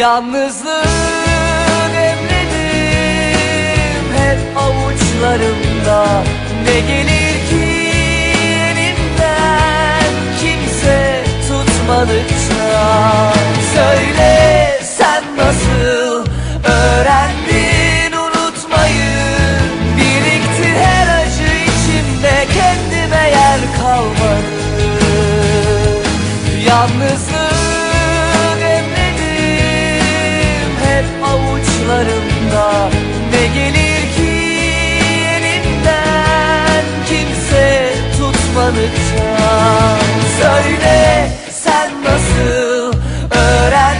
Yalnızlığı demledim hep avuçlarımda. Ne gelir ki elimden kimse tutmadıkça? Söyle tutmadıkça Söyle sen nasıl öğrendin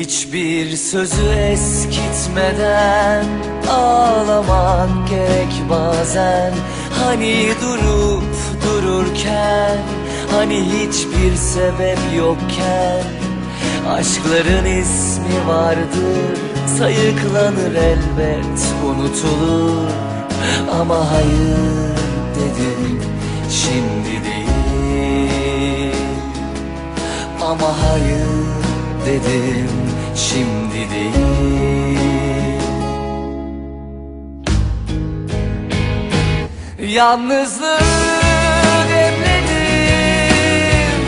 Hiçbir sözü eskitmeden Ağlamak gerek bazen. Hani durup dururken Hani hiçbir sebep yokken. Aşkların ismi vardır Sayıklanır elbet unutulur. Ama hayır dedim şimdi değil Yalnızlığı demledim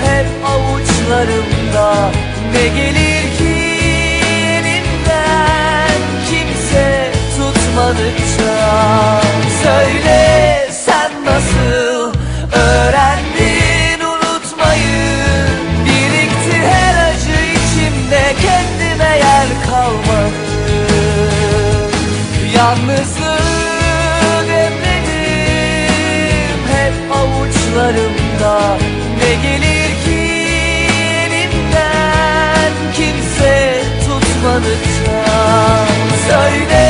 hep avuçlarımda. Ne gelir ki elimden? Kimse tutmadıkça Ne gelir ki elimden kimse tutmadıkça. Söyle